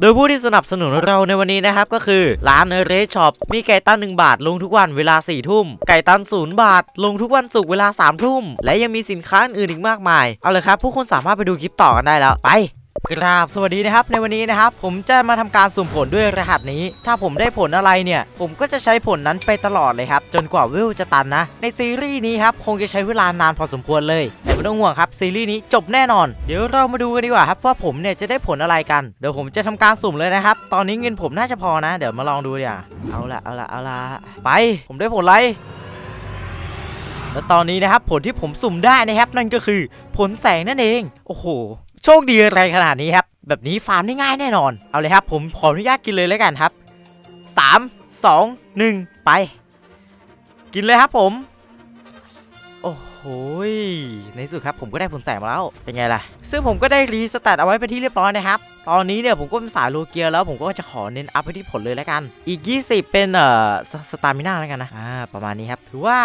โดยผู้ที่สนับสนุนเราในวันนี้นะครับ ก็คือ ร้านเรชช็อปมีไก่ตั้น 1 บาท ลงทุกวันเวลา4ทุ่ม ไก่ตั้น0บาท ลงทุกวันศุกร์เวลา3ทุ่ม และยังมีสินค้าอื่นอีกมากมาย เอาเลยครับ ผู้คนสามารถไปดูคลิปต่อกันได้แล้ว ไป กราบสวัสดีนะครับในวันนี้นะครับผมจะมาทำการสุ่มผลด้วยรหัสนี้ ถ้าผมได้ผลอะไรเนี่ย ผมก็จะใช้ผลนั้นไปตลอดเลยครับ จนกว่าเวลจะตันนะ ในซีรีส์นี้ครับคงจะใช้เวลานานพอสมควรเลยแต่ไม่ต้องห่วงครับซีรีส์นี้จบแน่นอน เดี๋ยวเรามาดูกันดีกว่าครับว่าผมเนี่ยจะได้ผลอะไรกันเดี๋ยวผมจะทำการสุ่มเลยนะครับ ตอนนี้เงินผมน่าจะพอนะ เดี๋ยวมาลองดูเดี๋ยวาเอาละเอาละเอาละไป ผมได้ผลอะไรและตอนนี้นะครับผลที่ผมสุ่มได้นะครับนั่นก็คือผลแสงนั่นเอง โอ้โห โชคดีอะไรขนาดนี้ครับ แบบนี้ฟาร์มได้ง่ายแน่นอน เอาเลยครับ ผมขออนุญาตกินเลยแล้วกันครับ 3 2 1 ไป กินเลยครับผม โอ้โหในสุดครับผมก็ได้ผลแสงมาแล้ว เป็นไงล่ะ ซึ่งผมก็ได้รีสแตทเอาไว้เป็นที่เรียบร้อยนะครับ ตอนนี้เนี่ยผมก็เป็นสายโลเกียแล้วผมก็จะขอเน้นอัพไปที่ผลเลยแล้วกัน อีก 20 เป็นเอ่อสสตามิน่าแล้วกันนะ อ่าประมาณนี้ครับ ถือว่า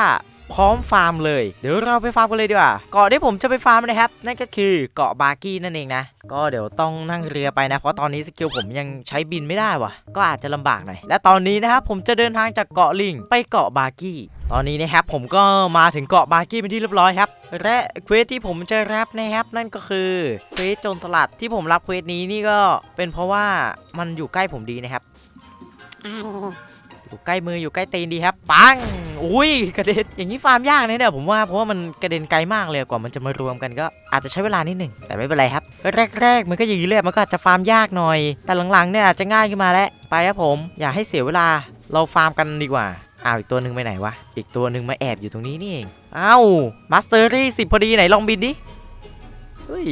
พร้อมฟาร์มเลย เดี๋ยวเราไปฟาร์มกันเลยดีกว่าเกาะที่ผมจะไปฟาร์มนะครับ นั่นก็คือเกาะบาร์กี้นั่นเองนะ ก็เดี๋ยวต้องนั่งเรือไปนะ เพราะตอนนี้สกิลผมยังใช้บินไม่ได้วะก็อาจจะลำบากหน่อย และตอนนี้นะครับผมจะเดินทางจากเกาะลิงไปเกาะบาร์กี้ ตอนนี้นะครับผมก็มาถึงเกาะบาร์กี้เป็นที่เรียบร้อยครับ และเควสที่ผมจะรับนะครับนั่นก็คือเควสโจรสลัดที่ผมรับเควสนี้นี่ก็เป็นเพราะว่ามันอยู่ใกล้ผมดีนะครับอยู่ใกล้มืออยู่ใกล้ตีนดีครับ ปัง อุ้ยกระเด็นอย่างนี้ฟาร์มยากนะเนี่ยผมว่าเพราะว่ามันกระเด็นไกลมากเลยกว่ามันจะมารวมกันก็อาจจะใช้เวลานิดหนึ่งแต่ไม่เป็นไรครับ แรก ๆ มันก็อย่างนี้เลยมันก็อาจจะฟาร์มยากหน่อย แต่หลังๆเนี่ยอาจจะง่ายขึ้นมาแล้วไปครับผมอย่าให้เสียเวลาเราฟาร์มกันดีกว่าอ้าวอีกตัวหนึ่งไปไหนวะอีกตัวหนึ่งมาแอบอยู่ตรงนี้นี่เองอ้าวมาสเตอรี่สิพอดีไหนลองบินดิเฮ้ย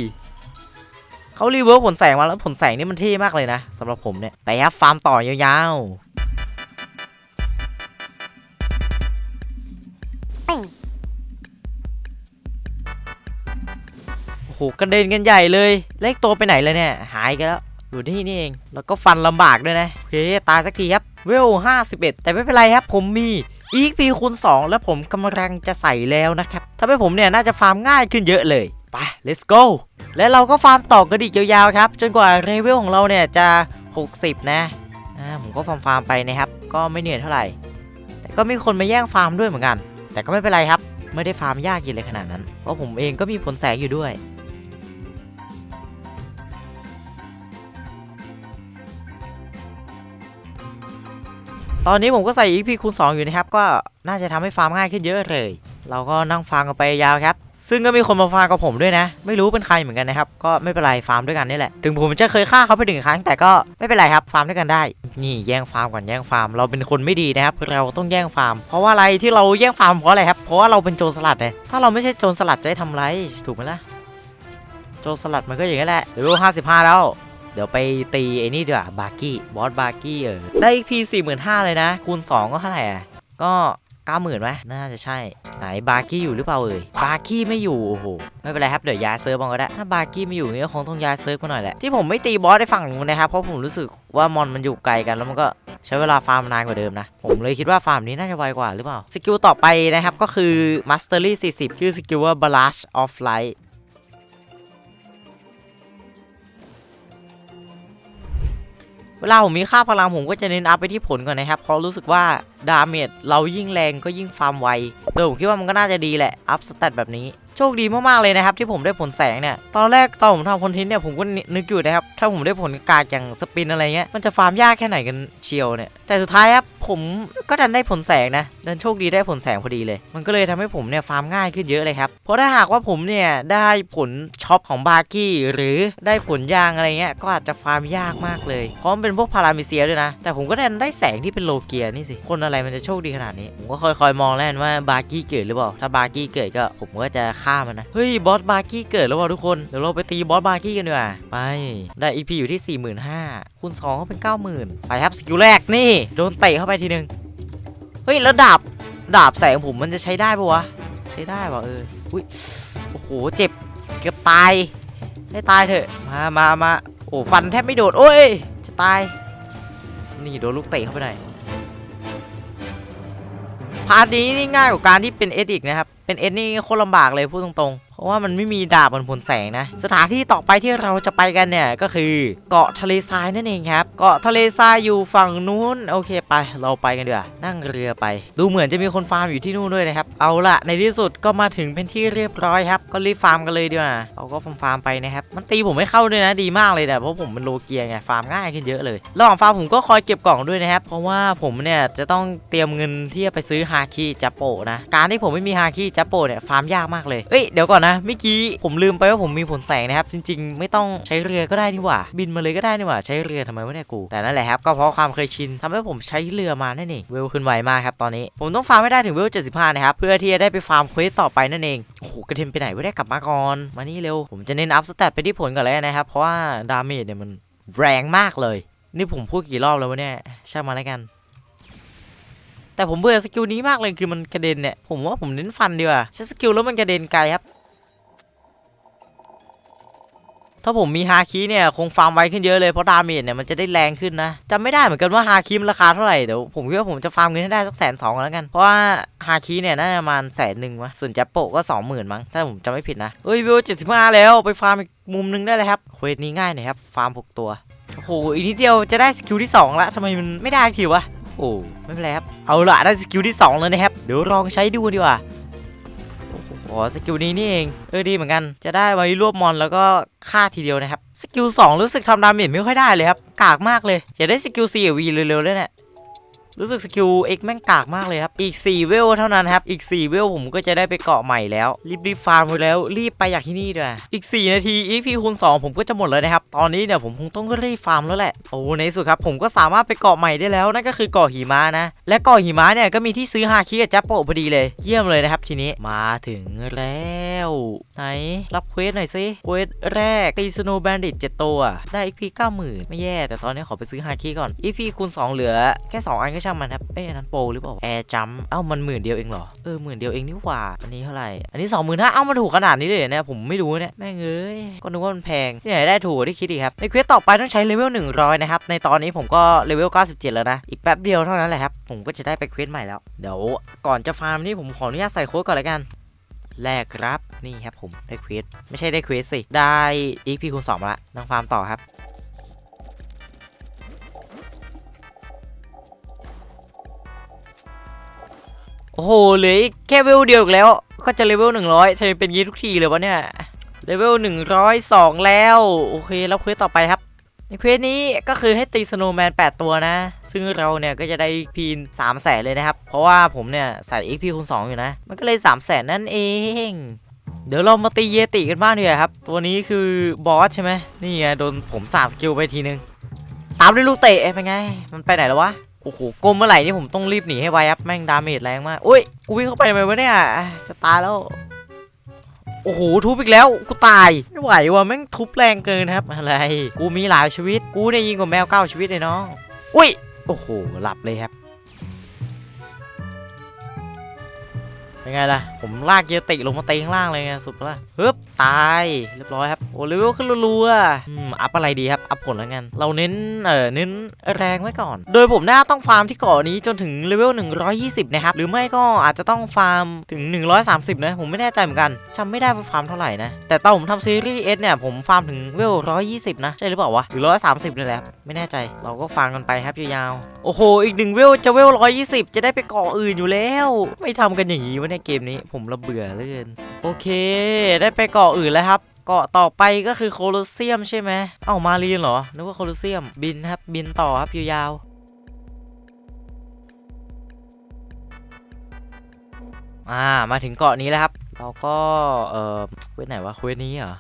เขารีเวิร์ผลแสงมาแล้วผลแสงนี่มันเท่มากเลยนะสำหรับผมเนี่ยไปครับฟาร์มต่อยาวๆ โหกระเด็นกันใหญ่เลย เลขตัวไปไหนเลยเนี่ย หายกันแล้ว อยู่ที่นี่เอง แล้วก็ฟันลำบากด้วยนะ โอเค ตายสักทีครับ เวล 51 แต่ไม่เป็นไรครับ ผมมี EXP คูณ2 แล้วผมกำลังจะใส่แล้วนะครับถ้าเป็นผมเนี่ยน่าจะฟาร์มง่ายขึ้นเยอะเลย ไป let's go และเราก็ฟาร์มต่อกันอีกยาวๆครับ จนกว่าเลเวลของเราเนี่ยจะ 60 นะอ่าผมก็ฟาร์มฟาร์มไปนะครับ ก็ไม่เหนื่อยเท่าไหร่ แต่ก็มีคนมาแย่งฟาร์มด้วยเหมือนกัน แต่ก็ไม่เป็นไรครับ ไม่ได้ฟาร์มยากเย็นเลยขนาดนั้น เพราะผมเองก็มีผลแสงอยู่ด้วย ตอนนี้ผมก็ใส่ EP คูณ2อยู่นะครับ ก็น่าจะทำให้ฟาร์มง่ายขึ้นเยอะเลย เราก็นั่งฟาร์มกันไปยาวครับ ซึ่งก็มีคนมาฟาร์มกับผมด้วยนะ ไม่รู้เป็นใครเหมือนกันนะครับ ก็ไม่เป็นไรฟาร์มด้วยกันนี่แหละ ถึงผมจะเคยฆ่าเขาไปหนึ่งครั้ง แต่ก็ไม่เป็นไรครับฟาร์มด้วยกันได้ นี่แย่งฟาร์มก่อนแย่งฟาร์ม เราเป็นคนไม่ดีนะครับ เราต้องแย่งฟาร์ม เพราะว่าอะไรที่เราแย่งฟาร์มเพราะอะไรครับ เพราะว่าเราเป็นโจรสลัดไงถ้าเราไม่ใช่โจรสลัดจะให้ทำไร ถูกไหมล่ะ โจรสลัดมันก็อย่างนี้แหละเลเวล55แล้ว เดี๋ยวไปตีไอ้นี่ดีกว่าบาร์กี้บอสบาร์กี้เออได้อีกพีสี่หมื่นห้าเลยนะ คูณ 2 ก็เท่าไหร่อะก็เก้าหมื่นไหมน่าจะใช่ ไหนบาร์กี้อยู่หรือเปล่าเอ่ย บาร์กี้ไม่อยู่ โอ้โห ไม่เป็นไรครับ เดี๋ยวย้ายเซิร์ฟมาก็ได้ ถ้าบาร์กี้ไม่อยู่นี่ก็คงต้องย้ายเซิร์ฟมาหน่อยแหละ ที่ผมไม่ตีบอสได้ฝั่งนู้นนะครับ เพราะผมรู้สึกว่ามอนมันอยู่ไกลกันแล้วมันก็ใช้เวลาฟาร์มนานกว่าเดิมนะ ผมเลยคิดว่าฟาร์มนี้น่าจะไวกว่าหรือเปล่า สกิลต่อไปนะครับก็คือ Mastery 40 ชื่อสกิลว่า Barrage of Light เวลาผมมีค่าพลังผมก็จะเน้นอัพไปที่ผลก่อนนะครับ เพราะรู้สึกว่าดาเมจเรายิ่งแรงก็ยิ่งฟาร์มไวโดยผมคิดว่ามันก็น่าจะดีแหละ อัพสเตตแบบนี้โชคดีมากๆเลยนะครับ ที่ผมได้ผลแสงเนี่ย ตอนแรกตอนผมทำคอนเทนต์เนี่ยผมก็นึกอยู่นะครับ ถ้าผมได้ผลกากอย่างสปินอะไรเงี้ยมันจะฟาร์มยากแค่ไหนกันเชียวเนี่ยแต่สุดท้ายครับ ผมก็ดันได้ผลแสงนะดันโชคดีได้ผลแสงพอดีเลย มันก็เลยทำให้ผมเนี่ยฟาร์มง่ายขึ้นเยอะเลยครับ เพราะถ้าหากว่าผมเนี่ยได้ผลช็อปของบาร์กี้หรือได้ผลยางอะไรเงี้ยก็อาจจะฟาร์มยากมากเลย เพราะมันเป็นพวกพารามิเซียด้วยนะ แต่ผมก็ดันได้แสงที่เป็นโลเกียนี่สิ คนอะไรมันจะโชคดีขนาดนี้ ผมก็คอยๆมองแล้วว่าบาร์กี้เกิดหรือเปล่า ถ้าบาร์กี้เกิดก็ผมก็จะฆ่ามันนะ เฮ้ยบอสบาร์กี้เกิดแล้วว่ะทุกคน เดี๋ยวเราไปตีบอสบาร์กี้กันดีกว่า ไป ได้ EP อยู่ที่ 45,000คูณ2ก็เป็น 90,000 ไปครับสกิลแรกนี่โดนเตะเข้าไปทีนึง เฮ้ย แล้วดาบ ดาบแสงผมมันจะใช้ได้ปะวะ ใช้ได้ปะเออ อุ้ย โอ้โห เจ็บ เกือบตาย ให้ตายเถอะ มามามาโอ้ฟันแทบไม่โดด โอ้ย จะตาย นี่โดนลูกเตะเข้าไปหน่อยพาร์ทนี้นี่ง่ายกว่าการที่เป็นเอสอีกนะครับ เป็นเอสนี่โคตรลำบากเลยพูดตรงๆ เพราะว่ามันไม่มีดาบบนผลแสงนะ สถานที่ต่อไปที่เราจะไปกันเนี่ยก็คือเกาะทะเลทรายนั่นเองครับ เกาะทะเลทรายอยู่ฝั่งนู้นโอเคไป เราไปกันเดีกว่านั่งเรือไป ดูเหมือนจะมีคนฟาร์มอยู่ที่นู่นด้วยนะครับ เอาละในที่สุดก็มาถึงเป็นที่เรียบร้อยครับ ก็รีบฟาร์มกันเลยดีกว่าเราก็ฟาร์มฟาร์มไปนะครับ มันตีผมไม่เข้าด้วยนะดีมากเลยนี่ยเพราะผมเป็นโลเกียไงฟาร์มง่ายขึ้นเยอะเลยระหว่างฟาร์มผมก็คอยเก็บกล่องด้วยนะครับ เพราะว่าผมเนี่ยจะต้องเตรียมเงินที่จะไปซื้อฮาคิจัปโปนะ การที่ผมไม่มีฮาคิจัปโปเนี่ยฟาร์มยากมากเลยเอ้ยเดี๋ยวก่อนนะเมื่อกี้ผมลืมไปว่าผมมีผลแสงนะครับ จริง ๆ ไม่ต้องใช้เรือก็ได้นี่หว่า บินมาเลยก็ได้นี่หว่า ใช้เรือทำไมวะเนี่ยกู แต่นั่นแหละครับ ก็เพราะความเคยชินทำให้ผมใช้เรือมานั่นเอง เวลขึ้นไวมากครับตอนนี้ ผมต้องฟาร์มให้ได้ถึงเวล75 นะครับ เพื่อที่จะได้ไปฟาร์มเควสต่อไปนั่นเอง โอ้โห กระเทนไปไหนไม่ได้กลับมาก่อน มานี่เร็ว ผมจะเน้นอัพสเตตไปที่ผลก่อนเลยนะครับ เพราะว่าดาเมจเนี่ยมันแรงมากเลย นี่ผมพูดกี่รอบแล้ววะเนี่ยช่างมาแล้วกันแต่ผมเบื่อสกิลนี้มากเลยคือมันกระเด็นเนี่ย ผมว่าผมเน้นฟันดีกว่าใช้สกิลแล้วมันกระเด็นไกลครับ ถ้าผมมีฮาคิเนี่ยคงฟาร์มไวขึ้นเยอะเลยเพราะดาเมจเนี่ยมันจะได้แรงขึ้นนะจำไม่ได้เหมือนกันว่าฮาคิมราคาเท่าไหร่เดี๋ยวผมคิดว่าผมจะฟาร์มเงินให้ได้สักแสนสองแล้วกันเพราะว่าฮาคิเนี่ยน่าจะประมาณแสนหนึ่งวะส่วนจัปโปก็สองหมื่นมั้งถ้าผมจำไม่ผิดนะเอ้ยวิวเจ็ดสิบห้าแล้วไปฟาร์มอีกมุมหนึงได้เลยครับเควสนี้ง่ายหน่อยครับฟาร์มหกตัวโอ้โหอีกนิดเดียวจะได้สกิลที่สองละทำไมมันไม่ได้ทีวะโอ้ไม่เป็นไรครับเอาละได้สกิลที่สองแล้วนะครับเดี๋ยวลองใช้ดูดีกว่า อ๋อสกิลนี้นี่เองเออดีเหมือนกันจะได้ไว้รวบมอนแล้วก็ฆ่าทีเดียวนะครับสกิล2รู้สึกทำดาเมจไม่ค่อยได้เลยครับกากมากเลยอยากได้สกิล4 V เร็วๆเลยเนี่ย รู้สึกสกิล X แม่งกากมากเลยครับ อีก 4 เวลเท่านั้นครับ อีก 4 เวลผมก็จะได้ไปเกาะใหม่แล้ว รีบรีบฟาร์มไปแล้ว รีบไปอยากที่นี่ด้วย อีก 4 นาที EP คูณ2ผมก็จะหมดเลยนะครับ ตอนนี้เนี่ยผมคงต้องรีบฟาร์มแล้วแหละ โอ้ในสุดครับ ผมก็สามารถไปเกาะใหม่ได้แล้ว นั่นก็คือเกาะหิมะนะ และเกาะหิมะเนี่ยก็มีที่ซื้อฮาคิกับจัปโปะพอดีเลย เยี่ยมเลยนะครับทีนี้ มาถึงแล้ว ไหน รับเควสหน่อยสิเควสแรกตีสโนว์แบนดิต7ตัว ได้ EP 90,000ไม่แย่ แต่ตอนนี้ขอไปซื้อฮาคิก่อน EP คูณ2เหลือแค่2อันก็ช่างมันครับเอ้ยอันนั้นโปรหรือเปล่าแอร์จัมเอ้ามันหมื่นเดียวเองเหรอเออหมื่นเดียวเองนี่หว่าอันนี้เท่าไหร่อันนี้25,000เอ้ามันถูกขนาดนี้เลยเหรอเนี่ยผมไม่รู้เนี่ยแม่งเอ้ยก็นึกว่ามันแพงที่ไหนได้ถูกที่คิดอีกครับในเควสต่อไปต้องใช้เลเวล100นะครับในตอนนี้ผมก็เลเวล97 แล้วนะอีกแป๊บเดียวเท่านั้นแหละครับผมก็จะได้ไปเควสใหม่แล้วเดี๋ยวก่อนจะฟาร์มนี่ผมขออนุญาตใส่โค้ดก่อนลยกันแรกครับนี่ครับผมได้เควสไม่ใช่ได้เควสสิได้ EP คูณ2มาละนั่งฟาร์มต่อครับ โอ้โหเหลืออีกแค่เวลเดียวอีกแล้ว ก็จะเลเวล100เธอเป็นยี้ทุกทีเลยวะเนี่ยเลเวล102แล้วโอเครับเควสต่อไปครับในเควสนี้ก็คือให้ตีสโนว์แมน8 ตัวนะ ซึ่งเราเนี่ยก็จะได้ EP 3แสนเลยนะครับ เพราะว่าผมเนี่ยใส่ EP คูณ2อยู่นะ มันก็เลย3แสนนั่นเอง เดี๋ยวเรามาตีเยติกันบ้างดีกว่าครับ ตัวนี้คือบอสใช่ไหมนี่ไงโดนผมสาดสกิลไปทีนึง ตามด้วยลูกเตะเป็นไง มันไปไหนแล้ววะ โอ้โหกลมเมื่อไหร่นี่ผมต้องรีบหนีให้ไวครับแม่งดาเมจแรงมากอุ้ยกูวิ่งเข้าไปทำไมวะเนี่ยจะตายแล้วโอ้โหทุบอีกแล้วกูตายไม่ไหวว่ะแม่งทุบแรงเกินครับ อะไร กูมีหลายชีวิต กูได้ยยิงกว่าแมวเก้าชีวิตเลยน้องอุ้ยโอ้โหหลับเลยครับ เป็นไงล่ะ ผมลากเกียร์ติลงมาเตีข้างล่างเลยไงสุดละฮึบตายเรียบร้อยครับโอ้เลเวลขึ้นรัวๆอืมอัพอะไรดีครับอัพผลแล้วกัน เราเน้นเอ่อเน้นแรงไว้ก่อน โดยผมน่าต้องฟาร์มที่เกาะนี้จนถึงเลเวล120 นะครับ หรือไม่ก็อาจจะต้องฟาร์มถึง 130 นะ ผมไม่แน่ใจเหมือนกันจำไม่ได้ว่าฟาร์มเท่าไหร่นะ แต่ตอนผมทำซีรีส์เอสเนี่ยผมฟาร์มถึงเลเวล120 นะ ใช่หรือเปล่าวะหรือ 130นี่แหละครับไม่แน่ใจเราก็ฟาร์มกันไปครับยาวๆโอ้โหอีกหนึ่งเวลจะเวล120 จะได้ไปเกาะอื่นอยู่แล้ว ไม่ทำกันอย่างนี้วะในยเกมนี้ผมระเบื่อเหลือเกินโอเค ได้ไปเกาะอื่นแล้วครับเกาะต่อไปก็คือโคลอสเซียมใช่ไหมเอ้ามารีนเหรอ นึกว่าโคลอสเซียม บินครับ บินต่อครับยาวๆอ่า มาถึงเกาะนี้แล้วครับ เราก็ เอ่อเควสไหนวะเควสนี้เหรอ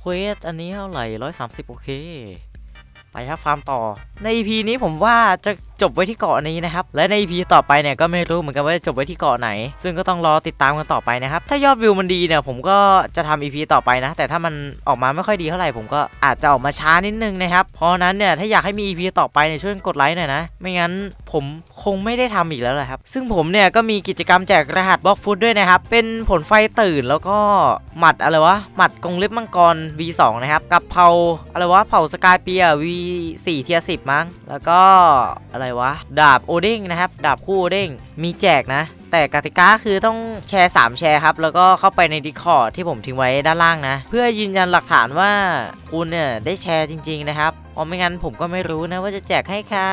เควสอันนี้เท่าไหร่ร้อยสามสิบโอเค ไปครับฟาร์มต่อ ใน EP นี้ผมว่าจะ จบไว้ที่เกาะนี้นะครับ และใน EP ต่อไปเนี่ยก็ไม่รู้เหมือนกันว่าจะจบไว้ที่เกาะไหน ซึ่งก็ต้องรอติดตามกันต่อไปนะครับ ถ้ายอดวิวมันดีเนี่ยผมก็จะทำ EP ต่อไปนะ แต่ถ้ามันออกมาไม่ค่อยดีเท่าไหร่ผมก็อาจจะออกมาช้านิดนึงนะครับ เพราะนั้นเนี่ยถ้าอยากให้มี EP ต่อไปเนี่ยช่วยกดไลค์หน่อยนะ ไม่งั้นผมคงไม่ได้ทำอีกแล้วแหละครับ ซึ่งผมเนี่ยก็มีกิจกรรมแจกรหัสบล็อกฟุตด้วยนะครับ เป็นผลไฟตื่นแล้วก็หมัดอะไรวะ หมัดกงเล็บมังกร V2 นะครับ กับเผาอะไรวะ เผาสกายเปีย V4 เทีย10มั้ง แล้วก็อะไรวะ ดาบโอเด้งนะครับ ดาบคู่โอเด้งมีแจกนะแต่แต่กติกาคือต้องแชร์ 3 แชร์ครับ แล้วก็เข้าไปใน Discord ที่ผมทิ้งไว้ด้านล่างนะ เพื่อยืนยันหลักฐานว่าคุณเนี่ยได้แชร์จริง ๆ นะครับ เพราะไม่งั้นผมก็ไม่รู้นะว่าจะแจกให้ใคร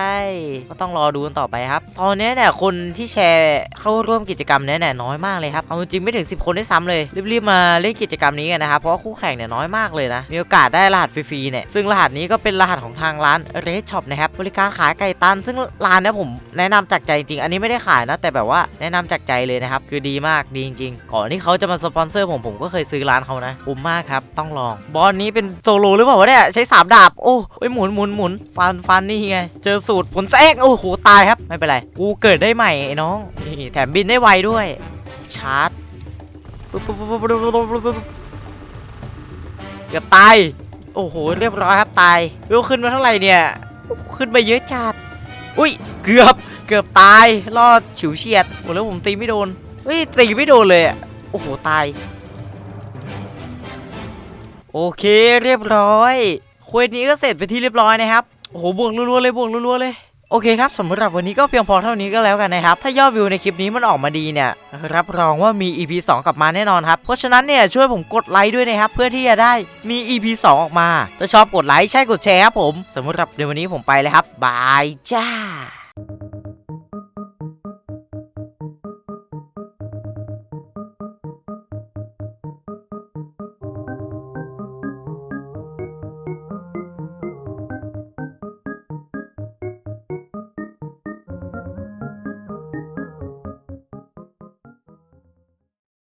ก็ต้องรอดูกันต่อไปครับ ตอนนี้เนี่ยคนที่แชร์เข้าร่วมกิจกรรมเนี้เนี่ยน้อยมากเลยครับเอาจริงไม่ถึง 10 คนได้ซ้ำเลยรีบๆมาเล่นกิจกรรมนี้กันนะครับเพราะว่าคู่แข่งเนี่ยน้อยมากเลยนะมีโอกาสได้รหัสฟรีๆเนี่ยซึ่งรหัสนี้ก็เป็นรหัสของทางร้าน Red Shop นะครับบริการขายไก่ตัน ซึ่งร้านเนี้ผมแนะนำจากใจจริง อันนี้ไม่ได้ขายนะแต่แบบว่าแนะนำจากใจเลยนะครับคือดีมากดีจริงๆก่อนที่เขาจะมาสปอนเซอร์ผมผมก็เคยซื้อร้านเขานะคุ้มมากครับต้องลองบอลนี้เป็นโซโลหรือเปล่าวะเนี่ยใช้สามดาบโอ้ยหมุนหมุนหมุนฟันฟันนี่ไง เจอสูตรผลแจ้งโอ้โหตายครับ ไม่เป็นไร กูเกิดได้ใหม่ไอ้น้องนี่แถมบินได้ไวด้วย ชาร์จเกือบตาย โอ้โห เรียบร้อยครับตายเวลขึ้นมาเท่าไหร่เนี่ย ขึ้นไปเยอะจัดอุ้ย เกือบ เกือบตาย รอดฉิวเฉียดโอ้แล้วผมตีไม่โดนเฮ้ย ตีไม่โดนเลยโอ้โห ตาย โอเค เรียบร้อย ควสนี้ก็เสร็จไปที่เรียบร้อยนะครับโอ้โหบวกรัวๆเลยบวกรัวๆเลยโอเคครับสำหรับวันนี้ก็เพียงพอเท่านี้ก็แล้วกันนะครับ ถ้ายอดวิวในคลิปนี้มันออกมาดีเนี่ย รับรองว่ามี EP 2 กลับมาแน่นอนครับ เพราะฉะนั้นเนี่ยช่วยผมกดไลค์ด้วยนะครับ เพื่อที่จะได้มี EP 2 ออกมา ถ้าชอบกดไลค์ใช่กดแชร์ครับผมสำหรับเดี๋ยววันนี้ผมไปเลยครับบายจ้า